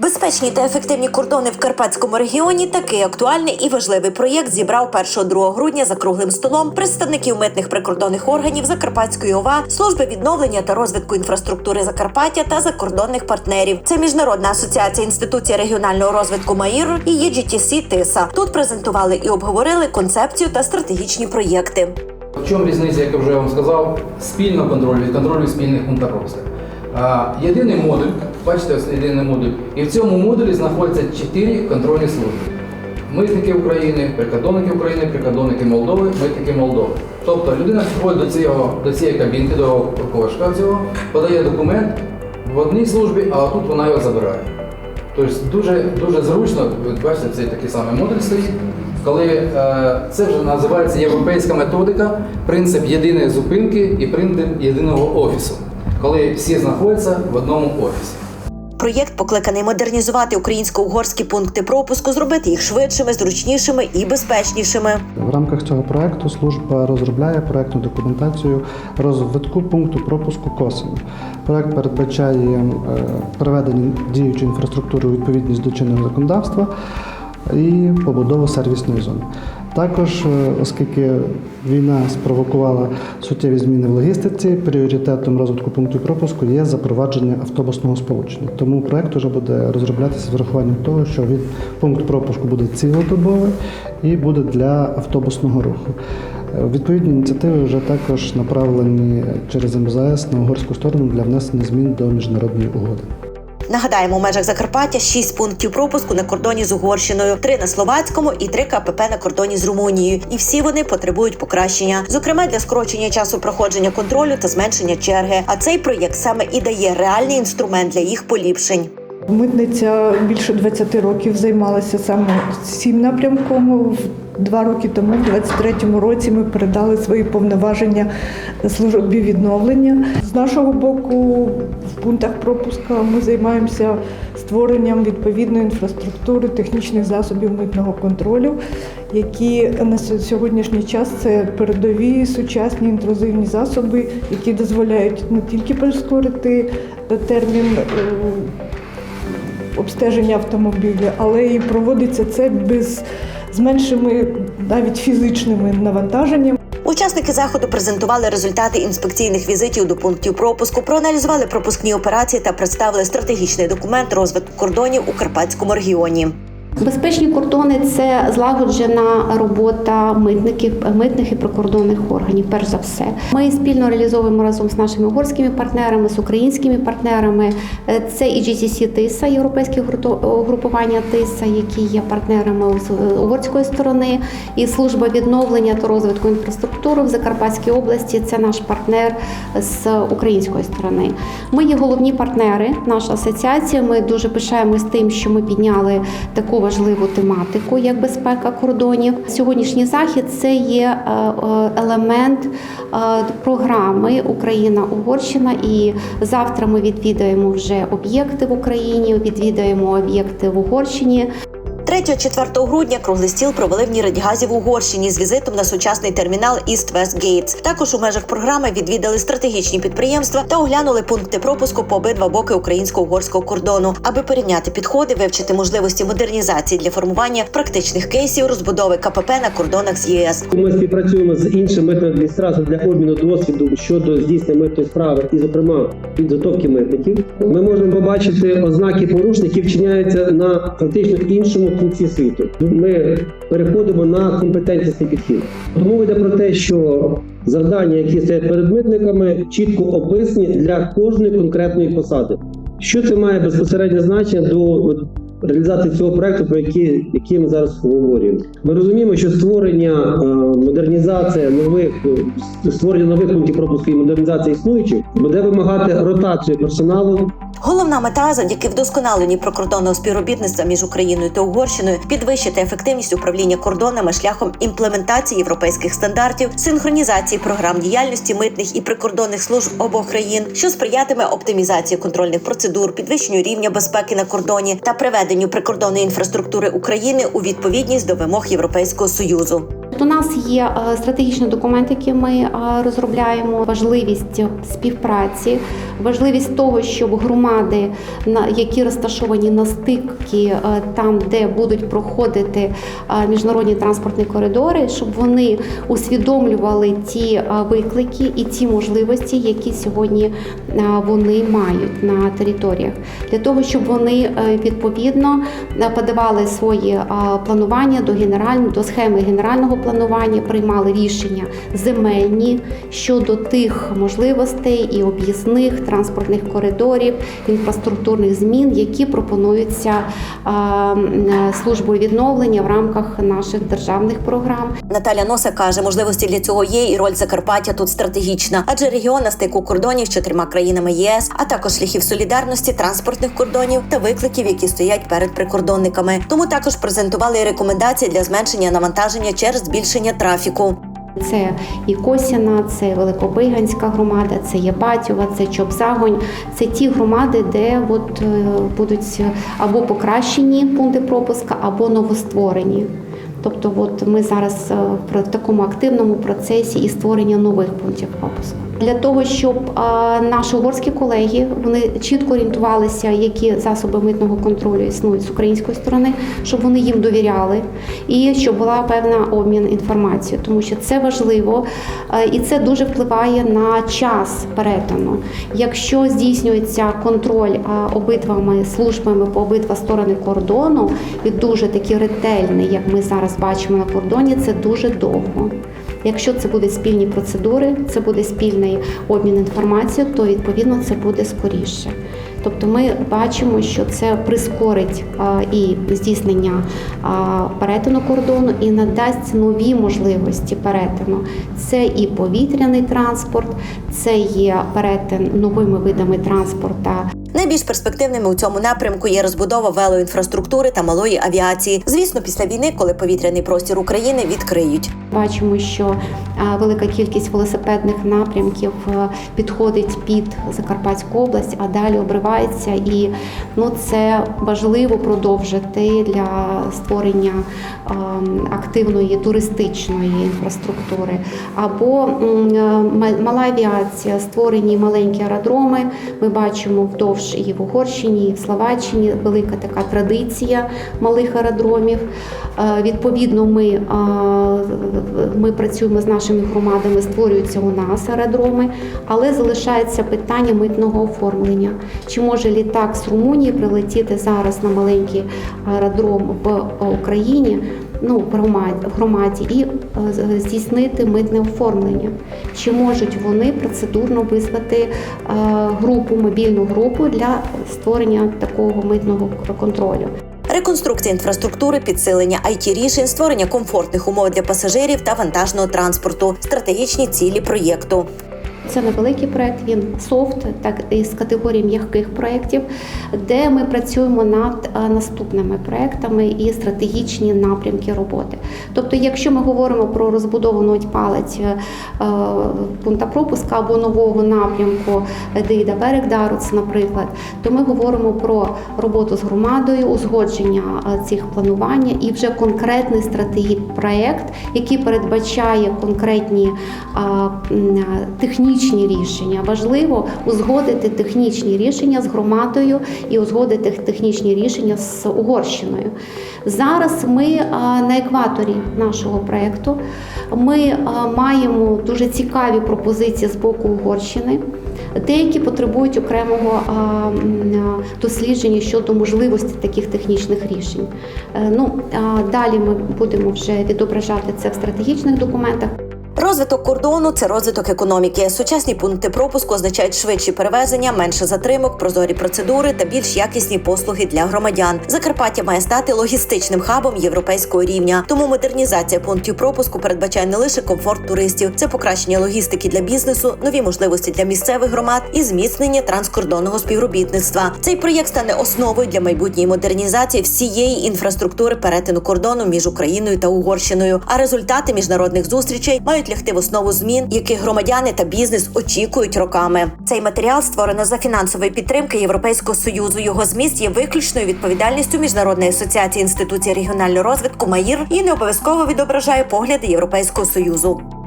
Безпечні та ефективні кордони в Карпатському регіоні такий актуальний і важливий проєкт зібрав 1-2 грудня за круглим столом представників митних прикордонних органів Закарпатської ОВА, служби відновлення та розвитку інфраструктури Закарпаття та закордонних партнерів. Це міжнародна асоціація інституція регіонального розвитку МАІР і ЄГТС ТИСА. Тут презентували і обговорили концепцію та стратегічні проєкти. В чому різниця, як я вже вам сказав, спільного контролю від контролю спільних пунктів пропуску? Єдиний модуль, бачите, ось єдиний модуль, і в цьому модулі знаходяться чотири контрольні служби. Митники України, прикордонники України, прикордонники Молдови, митники Молдови. Тобто людина приходить до, цього, до цієї кабінки, до кошка цього, подає документ в одній службі, а тут вона його забирає. Тобто дуже, дуже зручно, бачите, цей такий самий модуль стоїть, коли е, це вже називається європейська методика, принцип єдиної зупинки і принцип єдиного офісу, коли всі знаходяться в одному офісі. Проєкт покликаний модернізувати українсько-угорські пункти пропуску, зробити їх швидшими, зручнішими і безпечнішими. В рамках цього проекту служба розробляє проектну документацію розвитку пункту пропуску Косино. Проект передбачає е, приведення діючої інфраструктури у відповідність до чинного законодавства і побудову сервісної зони. Також, е, оскільки війна спровокувала суттєві зміни в логістиці, пріоритетом розвитку пунктів пропуску є запровадження автобусного сполучення. Тому проект вже буде розроблятися з врахуванням того, що від пункт пропуску буде цілодобовий і буде для автобусного руху. Е, Відповідні ініціативи вже також направлені через МЗС на угорську сторону для внесення змін до міжнародної угоди. Нагадаємо, у межах Закарпаття 6 пунктів пропуску на кордоні з Угорщиною, 3 на словацькому і 3 КПП на кордоні з Румунією. І всі вони потребують покращення, зокрема для скорочення часу проходження контролю та зменшення черги. А цей проєкт саме і дає реальний інструмент для їх поліпшень. Митниця більше 20 років займалася саме цим напрямком. Два роки тому, в 23-му році, ми передали свої повноваження службі відновлення. З нашого боку, пунктах пропуска ми займаємося створенням відповідної інфраструктури технічних засобів митного контролю, які на сьогоднішній час це передові сучасні інтрузивні засоби, які дозволяють не тільки прискорити термін. е, обстеження автомобіля, але і проводиться це без з меншими навіть фізичними навантаженнями. Учасники заходу презентували результати інспекційних візитів до пунктів пропуску, проаналізували пропускні операції та представили стратегічний документ розвитку кордонів у Карпатському регіоні. Безпечні кордони це злагоджена робота митників, митних і прикордонних органів. Перш за все, ми спільно реалізовуємо разом з нашими угорськими партнерами, з українськими партнерами. Е, Це і GCC ТИСА, європейське угрупування ТИСА, які є партнерами з е, угорської сторони, і служба відновлення та розвитку інфраструктури в Закарпатській області. Це наш партнер з української сторони. Ми є головні партнери, наша асоціація. Ми дуже пишаємось тим, що ми підняли таку важливу тематику, як безпека кордонів. Сьогоднішній захід це є е, е, елемент е, програми Україна-Угорщина. І завтра ми відвідаємо вже об'єкти в Україні, відвідаємо об'єкти в Угорщині. 3-4 грудня круглий стіл провели в Ніридгазі в Угорщині з візитом на сучасний термінал East West Gates. Також у межах програми відвідали стратегічні підприємства та оглянули пункти пропуску по обидва боки українсько-угорського кордону, аби порівняти підходи, вивчити можливості модернізації для формування практичних кейсів розбудови КПП на кордонах з ЄС. Ми співпрацюємо з іншими митними адміністраціями для обміну досвіду щодо здійснення митної справи і, зокрема, підготовки митників. Ми можемо побачити ознаки порушників вчиняються на фактично іншому кінці світу. Ми переходимо на компетентність підхід. Тому йде про те, що завдання, які стоять перед митниками, чітко описані для кожної конкретної посади. Що це має безпосереднє значення до реалізації цього проекту, про який, який ми зараз говоримо? Ми розуміємо, що створення, е, модернізація нових створення нових пунктів пропуску і модернізація існуючих буде вимагати ротацію персоналу Головна мета завдяки вдосконаленні прикордонного співробітництва між Україною та Угорщиною підвищити ефективність управління кордонами шляхом імплементації європейських стандартів, синхронізації програм діяльності митних і прикордонних служб обох країн, що сприятиме оптимізації контрольних процедур, підвищенню рівня безпеки на кордоні та приведенню прикордонної інфраструктури України у відповідність до вимог Європейського союзу. У нас є е, стратегічний документ, який ми е, розробляємо. Важливість співпраці, важливість того, щоб громади, які розташовані на стикці, е, там, де будуть проходити міжнародні транспортні коридори, щоб вони усвідомлювали ті виклики і ті можливості, які сьогодні вони мають на територіях, для того, щоб вони відповідно подавали свої планування до генерального до схеми генерального планування, приймали рішення земельні щодо тих можливостей і об'їзних транспортних коридорів, інфраструктурних змін, які пропонуються службою відновлення в рамках наших державних програм. Наталя Носа каже, можливості для цього є, і роль Закарпаття тут стратегічна, адже регіон на стику кордонів з чотирма країнами ЄС, а також шляхів солідарності, транспортних кордонів та викликів, які стоять перед прикордонниками. Тому також презентували рекомендації для зменшення навантаження через збільшення трафіку. Це і Косіна, це Великобиганська громада, це Єбатєва, це Чобзагонь. Це ті громади, де от, е, будуть або покращені пункти пропуска, або новостворені. Тобто, от ми зараз е, в такому активному процесі і створення нових пунктів пропуску. Для того, щоб наші угорські колеги вони чітко орієнтувалися, які засоби митного контролю існують з української сторони, щоб вони їм довіряли, і щоб була певна обмін інформацією, тому що це важливо е, і це дуже впливає на час перетину. Якщо здійснюється контроль обидвами службами по обидва сторони кордону, і дуже такий ретельний, як ми зараз бачимо на кордоні, це дуже довго. Якщо це будуть спільні процедури, це буде спільний обмін інформацією, то відповідно це буде скоріше. Тобто ми бачимо, що це прискорить і здійснення перетину кордону і надасть нові можливості перетину. Це і повітряний транспорт, це є перетин новими видами транспорту, Найбільш перспективними у цьому напрямку є розбудова велоінфраструктури та малої авіації. Звісно, після війни, коли повітряний простір України відкриють. Бачимо, що велика кількість велосипедних напрямків підходить під Закарпатську область, а далі обривається. І ну, це важливо продовжити для створення активної туристичної інфраструктури. Або м, мала авіація, створені маленькі аеродроми. Ми бачимо вдовж і в Угорщині, і в Словаччині велика така традиція малих аеродромів. Е, Відповідно, ми, е, ми працюємо з нашими громадами, створюються у нас аеродроми, але залишається питання митного оформлення. Чи може літак з Румунії прилетіти зараз на маленький аеродром в Україні? Ну, в громаді, в громаді і е, здійснити митне оформлення. Чи можуть вони процедурно визвати е, групу, мобільну групу для створення такого митного контролю? Реконструкція інфраструктури, підсилення it рішень, створення комфортних умов для пасажирів та вантажного транспорту, стратегічні цілі проєкту. Це невеликий проект, він софт, так і з категорії м'яких проєктів, де ми працюємо над е, наступними проектами і стратегічні напрямки роботи. Тобто, якщо ми говоримо про розбудову палець е, пункта пропуска або нового напрямку Дейда Берегдаруц, наприклад, то ми говоримо про роботу з громадою, узгодження е, цих планування і вже конкретний стратегічний проєкт, який передбачає конкретні м, технічні рішення. Важливо узгодити технічні рішення з громадою і узгодити технічні рішення з Угорщиною. Зараз ми на екваторі нашого проєкту. Ми маємо дуже цікаві пропозиції з боку Угорщини. Деякі потребують окремого а, дослідження щодо можливості таких технічних рішень. Е, Ну далі ми будемо вже відображати це в стратегічних документах. Розвиток кордону це розвиток економіки. Сучасні пункти пропуску означають швидші перевезення, менше затримок, прозорі процедури та більш якісні послуги для громадян. Закарпаття має стати логістичним хабом європейського рівня. Тому модернізація пунктів пропуску передбачає не лише комфорт туристів, це покращення логістики для бізнесу, нові можливості для місцевих громад і зміцнення транскордонного співробітництва. Цей проєкт стане основою для майбутньої модернізації всієї інфраструктури перетину кордону між Україною та Угорщиною. А результати міжнародних зустрічей мають лягти лягти в основу змін, які громадяни та бізнес очікують роками. Цей матеріал створено за фінансової підтримки Європейського союзу. Його зміст є виключною відповідальністю міжнародної асоціації інституцій регіонального розвитку МАїр і не обов'язково відображає погляди Європейського союзу.